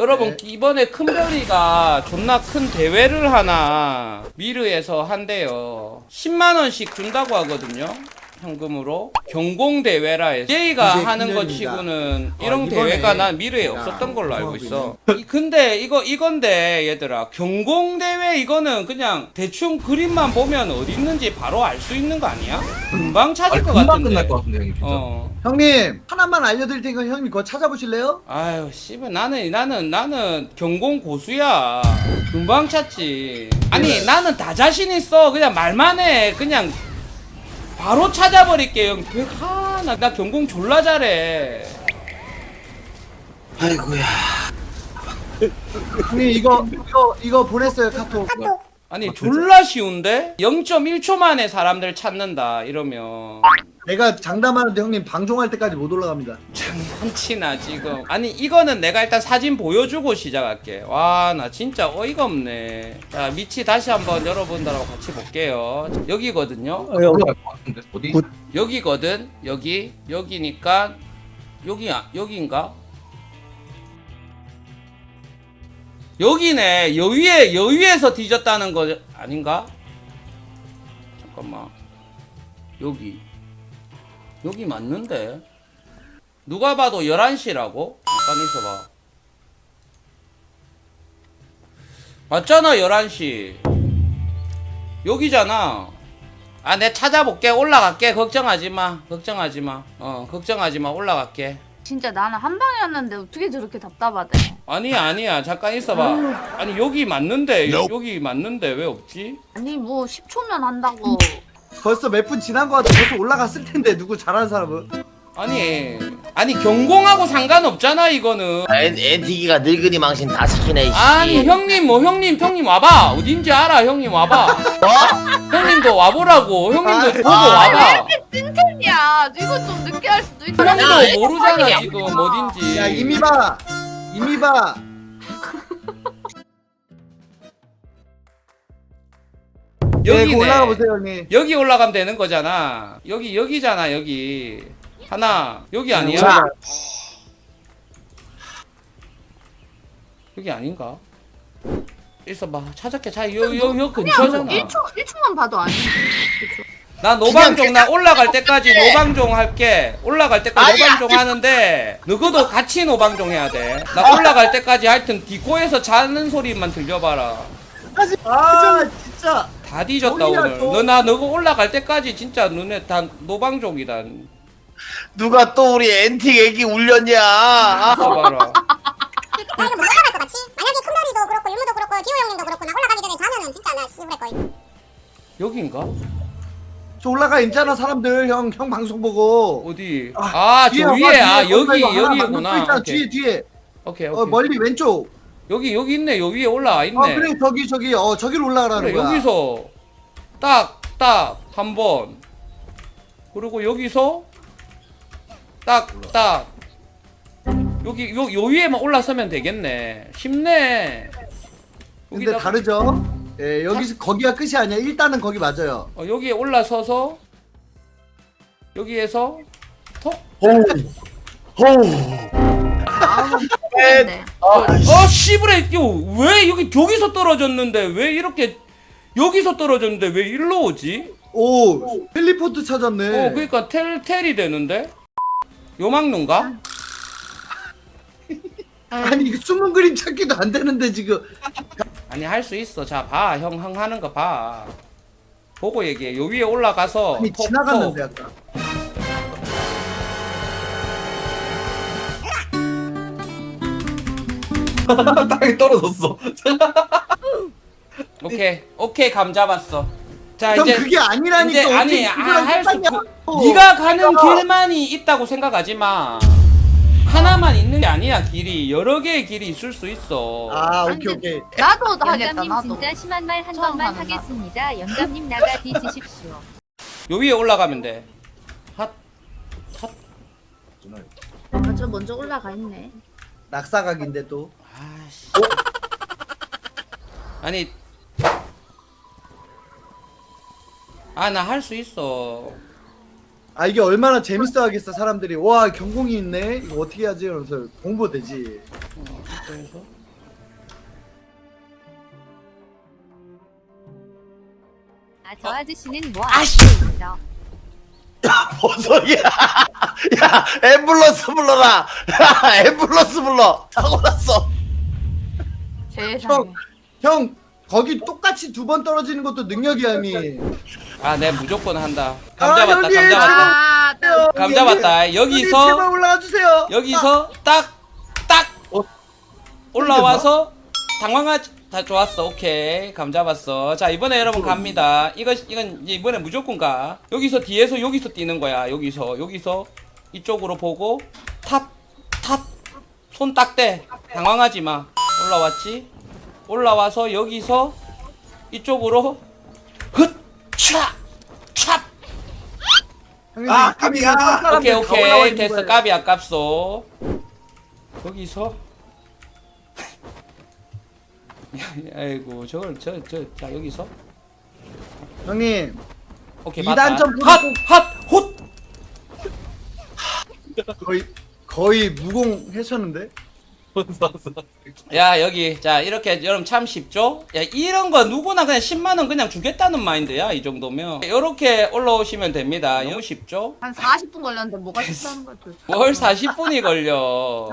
여러분 네. 이번에 큰별이가 존나 큰 대회를 하나 미르에서 한대요 10만원씩 준다고 하거든요 현금으로 경공 대회라 해서 제이가 하는 것. 치고는 아, 이런 대회가 난 미르에 야, 없었던 걸로 알고 있어 이- 근데 이거 이건데 얘들아 경공 대회 이거는 그냥 대충 그림만 보면 어디 있는지 바로 알 수 있는 거 아니야? 금방 찾을 아니, 것 금방 같은데 끝날 것 같은데 형님 진짜. 어 형님 하나만 알려드릴 테니까 형님 그거 찾아보실래요? 아유 씨발 나는 나는 나는 경공 고수야 금방 찾지 아니 그래. 나는 다 자신 있어 그냥 말만 해 그냥 바로 찾아버릴게 형 하나 나 경공 졸라 잘해 아이고야. 형님 이거 이거 이거 보냈어요 카톡. 아니 졸라 쉬운데 0.1초 만에 사람들 찾는다 이러면 내가 장담하는데 형님 방종할 때까지 못 올라갑니다. 장난치나 지금. 아니 이거는 내가 일단 사진 보여주고 시작할게. 와 나 진짜 어이가 없네. 자 미치 다시 한번 여러분들하고 같이 볼게요. 여기거든요. 같은데. 어디? 굿. 여기거든. 여기. 여기니까. 여기야 여기인가? 여기네. 여위에 여위에서 뒤졌다는 거 아닌가? 잠깐만. 여기 여기 맞는데 누가 봐도 11시라고 잠깐 있어봐 맞잖아 11시 여기잖아 아, 내 찾아볼게. 올라갈게. 걱정하지 마. 걱정하지 마. 어, 걱정하지 마. 올라갈게. 진짜 나는 한 방이었는데 어떻게 저렇게 답답하대? 아니야, 아니야. 잠깐 있어봐. 아니, 여기 맞는데. 여- 여기 맞는데 왜 없지? 아니 뭐 10초면 한다고. 벌써 몇 분 지난 거 같아. 벌써 올라갔을 텐데 누구 잘하는 사람은? 아니, 아니, 경공하고 상관없잖아, 이거는. 엔, 엔티기가 늙은이 망신 다 시키네 이씨. 아니, 형님, 뭐, 형님, 형님 와봐. 어딘지 알아, 형님 와봐. 어? 형님도 와보라고. 형님도 아, 보고 아, 와봐. 찐텐이야. 이거 좀 늦게 할 수도 있다. 형도 모르잖아, 지금 어딘지. 야 이미 봐. 이미 봐. 여기네. 올라가 보세요 형님. 여기 올라가면 되는 거잖아. 여기 여기잖아 여기. 하나 여기 아니야? 올라가. 여기 아닌가? 있어봐 찾았게 자요요요 근처잖아. 1초 1초만 봐도 아니. 나 노방종 나 올라갈 때까지 노방종 할게. 올라갈 때까지 아니야. 노방종 하는데 너희도 같이 노방종 해야 돼. 나 올라갈 때까지 하여튼 디코에서 자는 소리만 들려봐라. 아 진짜. 다 뒤졌다 오늘. 또. 너나 너가 올라갈 때까지 진짜 너네 다 노방종이다. 누가 또 우리 엔티 애기 울렸냐? 아, 봐봐라. 나 이거 못 올라갈 것 같지? 만약에 큰별이도 그렇고 율무도 그렇고 디오 형님도 그렇고 나 올라가기 전에 자면은 진짜 나 씨부레 거의 여기인가? 저 올라가 있잖아 사람들 형 형 방송 보고. 어디? 아, 아, 저 위에, 아, 여기, 이거 하나 만들고 여기구나. 있잖아, 오케이, 뒤에 뒤에. 오케이, 어 오케이. 멀리 왼쪽. 여기, 여기 있네. 요 위에 올라와 있네. 어 그래 저기 저기 어 저기로 올라가라는 그래, 거야. 여기서 딱, 딱, 한 번. 그리고 여기서 딱, 딱. 여기, 요, 요 위에만 올라서면 되겠네. 쉽네. 근데 여기다가- 다르죠? 예 여기서 거기가 끝이 아니야. 일단은 거기 맞아요. 어, 여기에 올라서서 여기에서 톡. 네. 어 씨부레 왜 여기 저기서 떨어졌는데 왜 이렇게 여기서 떨어졌는데 왜 일로 오지? 오 텔리포트 찾았네. 어 그러니까 텔 텔이 되는데 요망눈가? 아니 이거 숨은 그림 찾기도 안 되는데 지금. 아니 할 수 있어 자봐형 형 하는 거 봐. 보고 얘기해 요 위에 올라가서 아니 톡, 지나갔는데 톡. 아까. 땅에 떨어졌어. 오케이 오케이 감 잡았어. 자 형 이제 그게 아니라니까. 이제 아니 어떻게 아, 그거랑 할수 똑같냐고. 그, 네가 가는 길만이 있다고 생각하지 마. 하나만 있는 게 아니야 길이 여러 개의 길이 있을 수 있어. 아 오케이 오케이. 나도 하겠다 영감님 나도. 진짜 심한 말 한 처음 번만 하는. 하겠습니다. 영감님 나가 뒤지십시오. 요 위에 올라가면 돼. 핫 맞아 먼저 올라가 있네. 낙사각인데 또. 아씨. 아니. 아 나 할 수 있어. 아 이게 얼마나 재밌어 하겠어 사람들이. 와 경공이 있네? 이거 어떻게 하지? 이러면서 공부되지. 그래서 아 저 아저씨는 뭐 아시죠? 뭔 소리야? 야 앰뷸런스 불러라! 야 앰뷸런스 불러! 사고 났어 세상에. 형 거기 똑같이 두 번 떨어지는 것도 능력이야 형님 아, 내 무조건 한다. 아, 감 잡았다. 형님, 감 잡았다. 아, 나- 감 잡았다. 형님, 제발 여기서 올라가 주세요 여기서 딱 딱 어? 올라와서 당황하지 다 좋았어 오케이 감 잡았어 자 이번에 여러분 갑니다 이거 이건 이제 이번에 무조건 가 여기서 뒤에서 여기서 뛰는 거야 여기서 여기서 이쪽으로 보고 탑 탑 손 딱 대 당황하지 마 올라왔지? 올라와서 여기서 이쪽으로 흩차 찹 형님 아, 이 까비야. 오케이 오케이. 됐어. 까비 아깝소. 거기서. 아이고 저걸 저 저 자 여기서. 형님 오케이 이단 맞다. 점프를 핫핫헛 거의 거의 무공 해쳤는데 야 여기 자 이렇게 여러분 참 쉽죠? 야 이런 거 누구나 그냥 10만 원 그냥 주겠다는 마인드야 이 정도면. 이렇게 올라오시면 됩니다. 너무 쉽죠? 한 40분 걸렸는데 뭐가 쉽다는 거지? 뭘 40분이 걸려